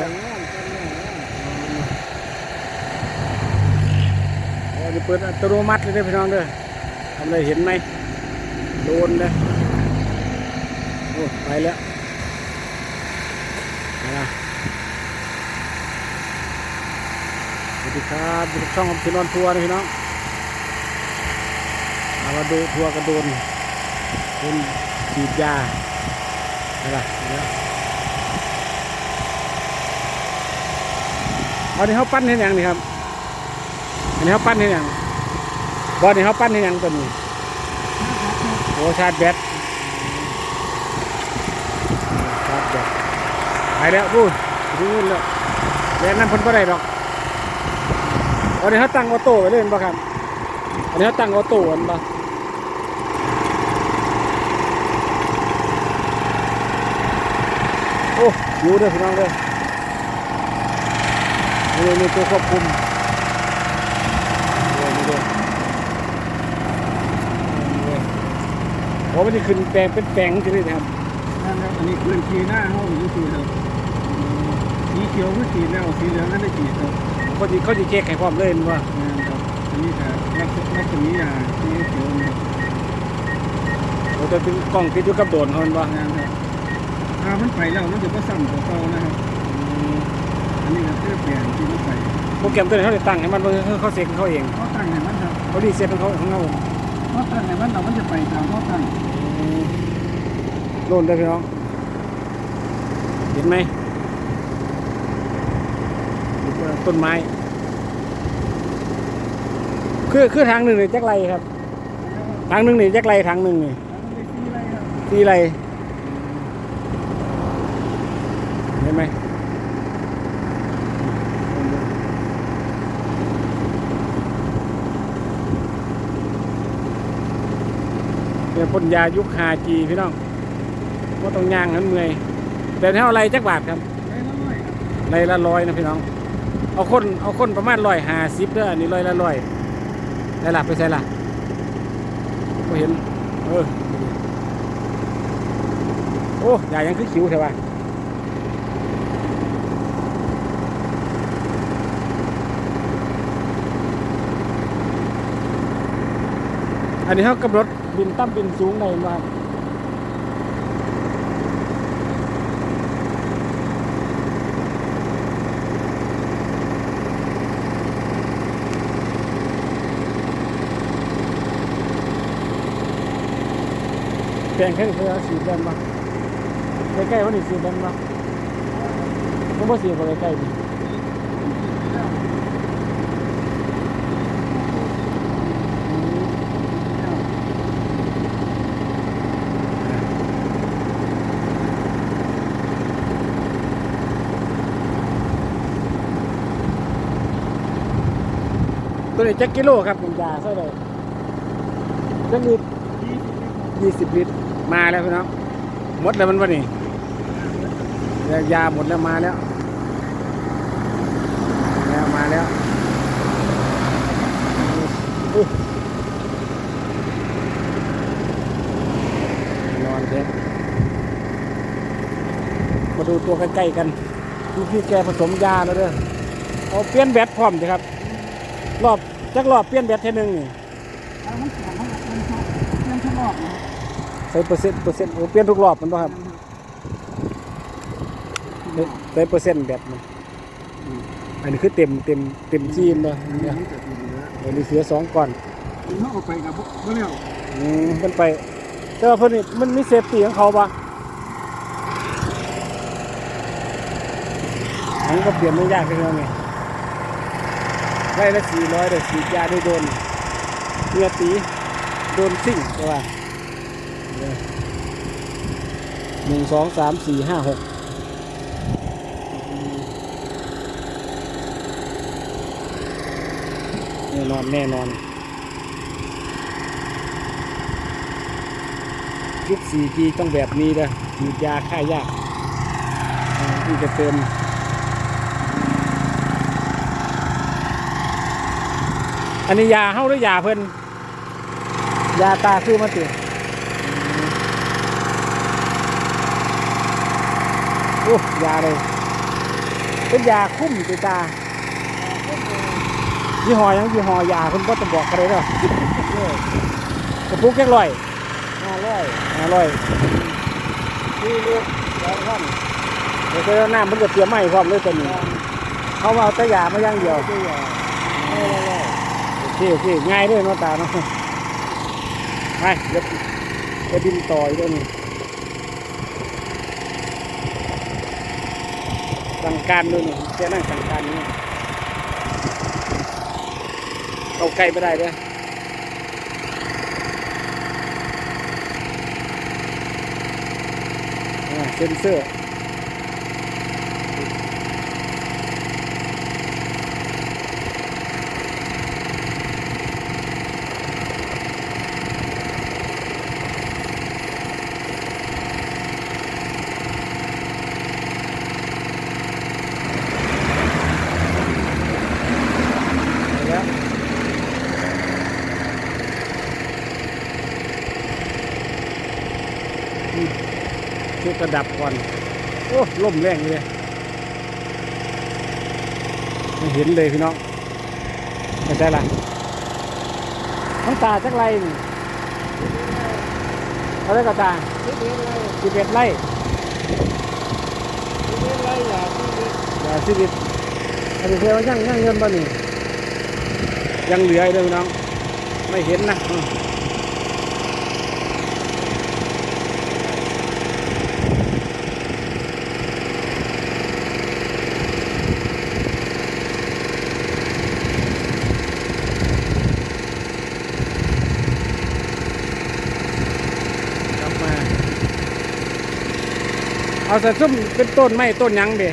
แล้วโอ้จะเปิดอัตโนมัติเลยพี่น้องเด้อทำอะไรเห็นไหมโดนเลยโอ้ไปแล้วไปละสวัสดีครับอยู่ช่องพี่นอนทัวร์นะพี่น้องมามาดูทัวร์กระโดนคุณฉีดยาไปละไปแล้ว อันนี้เขาปั้นให้ยังนี่ครับ อันนี้เขาปั้นให้ยังบอลนี่เขาปั้นให้ยังตัวนี้โอ้ชาร์จแบตชาร์จแบตไปแล้วพูดดูนแล้วแรงนั้นพ้นก็ได้ดอกอันนี้เขาตั้งออโต้ไว้เล่นป่ะครับ อันนี้เขาตั้งออโต้อันป่ะโอ้ยูเด้อพี่น้องเด้อ นี่นี่ตัวควบคุมนี่นี่ด้วยโอ้ไม่ได้ขึ้นแปลงเป็นแปลงใช่ไหมครับนั่นครับอันนี้พื้นที่หน้าห้องอยู่สีครับสีเขียวคือสีแล้วสีเหลืองนั่นได้สีครับเขาจะเขาจะเช็คให้ความเล่นว่านั่นครับอันนี้จะลักษณะลักษณะยาสีเขียวนะครับเราจะเป็นกล้องติดอยู่กับโดรนเขาเป็นว่านั่นครับถ้ามันไปแล้วมันจะก็ซ้ำตัวเก่านะครับอั นนี้ก็คือเปลี่ยนที่มันไปโปรแกรมตัวนี้เขาจะตั้งให้มันเพื่อเขาเซ็ตของเขาเองเขาตั้งให้มันครับเขาดีเซ็ตของเขาของเขาเขาตั้งให้มันเรามันจะไปตามเขาตั้งโน่นได้อพี่น้องเห็นไหมต้นไม้ คือคือทางหนึ่งนี่แจ็คไรครับ ทางหนึ่งนี่แจ็คไรทางหนึ่งนี่มันเป็นสีอะไรครับสีไรเห็นไหมเนี่ย พ่นยายุค 5G พี่น้องก็ต้องย่างนั้นเมื่อยแต่เท่าไรจักบาทครับไอ้น้อยครับไรละร้อยนะพี่น้อง เอาคนเอาคนประมาณร้อยหาสิบเด้ออันนี้ร้อยละร้อยได้หลับไปใช่ละก็เห็นเออโอ้ยายังคือคิวใช่ปะอันนี้เขากำหนด บินต่ำบินสูงในว่าแปลงแค่เพื่อสีแดงปะใกล้ๆวันนี้สีแดงปะผมว่าสีบ่ใกล้ๆดิ ตัวนี้จักกิโลครับผมยาใช่เลยจักลิตรยี่สิบลิตรมาแล้วพี่น้องหมดแล้วมันวะนี่ยาหมดแล้วมาแล้วแล้วมาแล้วนอนเด็กมาดูตัวใกล้ๆกันดูพี่แกผสมยาแล้วเด้อเอาเปลี่ยนแบตพร้อมสิครับ รอบจักรอบเปลี่ยนแบตเท่านึงนี่ถ้ามันแข็งมันมันชอบมันชอบออกนะครับใส่เปอร์เซ็นต์เปอร์เซ็นต์โอ้เปลี่ยนทุกรอบมันป่ะครับใส่เปอร์เซ็นต์แบบมันอืมอันนี้คือเต็มเต็มเต็มซีนเลยอันนี้เนี่ยมันจะดีนะอันนี้เสียสองก่อนเขาเอาไปกับพวกเมื่อแล้วอืมมันไปแต่ว่าเพิ่นนี่มันมีเซฟตี้ของเขาปะอันนี้ก็เปลี่ยนไม่ยากเลยนะเนี่ย ไร่ละสี่ร้อยเดี๋ยวฉีดยาได้โดนเนื้อตีโดนซิ่งใช่ป่ะหนึ่งสองสามสี่ห้าหกแน่นอนแน่นอนยุค 4G ต้องแบบนี้นะฉีดยาฆ่ายากที่จะเติม อันนี้ยาเฮ้าหรือยาเพิ่นยาตาซื้อมาติโอ้ยาเลยเป็นยาคุ้มติตายี่ห้อหยังยี่ห้อยาคุณพ่ต้องบอกกันเลยเนาะกระปุกแค่ร้อยห้าร้อยห้าร้อยสี่เลือดสองพันเดี๋ยวเจอน้ำมันจะเตรียมไม่พร้อมเลยตัวนี้เขามาเอาแต่ยามาอย่างเดียวตัวใหญ่ห้าร้อยโอ เคโอเคง่ายด้วยนาตาเนาะไปเดี๋ยวจะบินต่ออีกด้วยนี่สั่งการด้วยนี่แกนั่งสั่งการนี่เอาไกลไปได้เด้ออ่าเซ็นเซอร์ เช็คระดับก่อน โอ้ล่มแรงเลยไม่เห็นเลยพี่น้องไม่ใช่ละน้องตาจักไรนี่อะไรก็ตาสิบเอ็ดไร่สิบเอ็ดไร่สิบเอ็ดไร่อย่าสิบเอ็ดอย่าสิบเอ็ดอันนี้เท่ายังยังเงินบ่นี่ยังเหลือเลยพี่น้อง ไม่เห็นนะอืม กลับมา เอาสะซุ่มเป็นต้นไม้ต้นยังเด้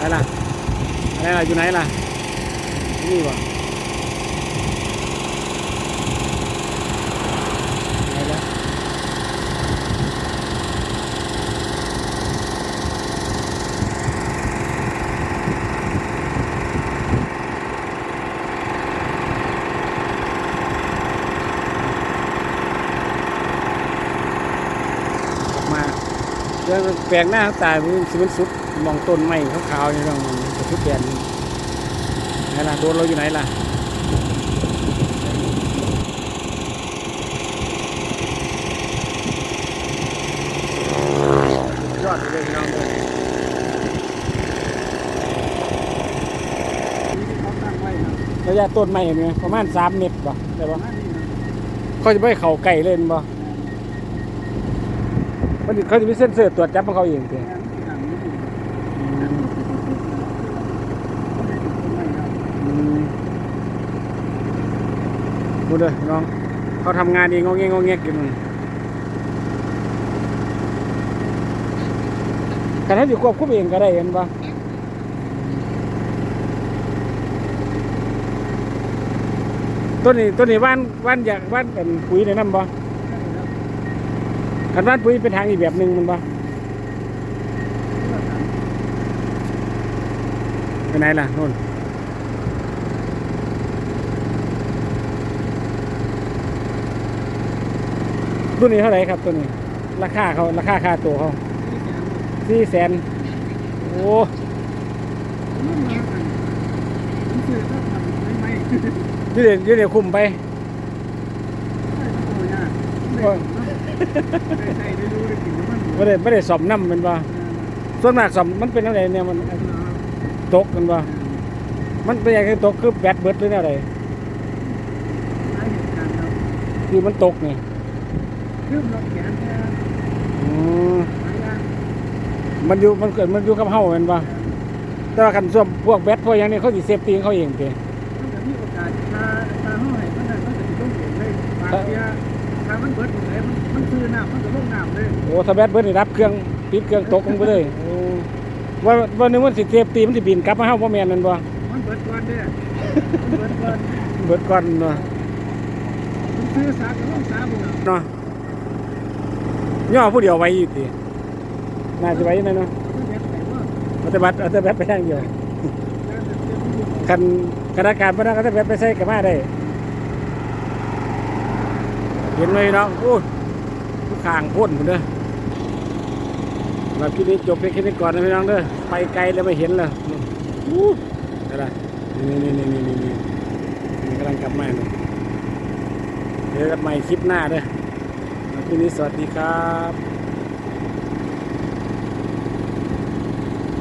อะไรล่ะอะไรล่ะอยู่ไหนล่ะนี่วะไหนล่ะออกมา เรื่องแปลงหน้าตายมันสิมันสุดมองต้นไม้ขาวๆนี่ต้องมันจะทุกแกนไหนล่ะโดนเราอยู่ไหนล่ะยอดเลยพี่น้องเลยที่เขาตั้งไว้นะระยะต้นไม้เนี่ยประมาณสามเมตรป่ะได้ปป่ะระมาณนี้นะเขาจะไม่ให้เขาไก่เล่นป่ะ มันเขาจะมีเส้นเสือตรวจจับของเขาเองเพียแอนที่หลังนี่ก็ได้ถึงต้นไม้ครับดูเลยน้อง เขาทำงานเองงอแงงอแงกินมันการให้อยู่ควบคุมเองก็ได้เห็นป่ะต้นนี้ต้นนี้ว่านว่านอยากว่านเป็นปุ๋ยในน้ำป่ะ คันว่านปุ๋ยเป็นทางอีกแบบหนึ่งมันป่ะไปไหนล่ะนู่นตัวนี้เท่าไหร่ครับตัวนี้ ราคาเขาราคาค่าตัวเขาสี่แสนโอ้มันมากันมันคือถ้าทำไม่ไม่ยเดี๋ยวเดี๋ยวคุมไป ไม่ต้องไม่ใช่ได้รู้ได้กินมันไม่ได้ไม่ได้สอบน้ำแมันบ่ส่วนมากสอบมันเป็นอะไรเนี่ยมันตกแมันบ่มันเป็นอย่างไรตกคือแบตเบิดหรืออะไรหลายเหตุการณ์ครับคือมันตกนี่เริ่มล็อกแขนแค่อืมหลายอย่างมันอยู่มันเกิดมันอยู่กับเฮาแมันบ่แต่ว่าคันส่วนพวกแบตพวกอย่างนี้เขาสิเซฟตี้ของเขาเองเด้มันจะมีโอกาสถ้าถ้าห้อย มันนั่นมันจะต้องเห็นเลยบางทีถ้ามันเบิดตรงไหนมันมันซื้อน้ำมันจะลงน้ำเลยโอ้ถ้าแบตเบิดนี่รับเครื่องปิดเครื่องตกลงไปเลยโอ้ว่าว่านึงมันสิเซฟตี้มันสิบินกลับมาเฮาบ่แม่นแมันบ่มันเบิดก่อนเด้อมันเบิดก่อนเบิดก่อนเนาะมันซื้อสากับลงสาบุญเนาะย่อผู้เดียวไว้อยู่ติน่าจะไว้นั่นเนาะมันเบิดไหนว่าเอาแต่บัตรเอาแต่แบตไปอย่างเดียวการจะเตรียมอยู่คันกระดาษการบ่ได้ก็แต่แบตไปใส่ก็มาได้ เห็นไหมเนาะโอ้ข้างพ่นผมเด้อำหรับคลิปนี้จบเพียงแค่นี้ก่อนนะพี่น้องเด้อไปไกลแล้วไม่เห็นเลยอู้อะไรนี่นี่นี่นี่นี่นี่นี่กำลังกลับมาเลยเดี๋ยวกลับมาคลิปหน้าเด้อคลิปนี้สวัสดีครับ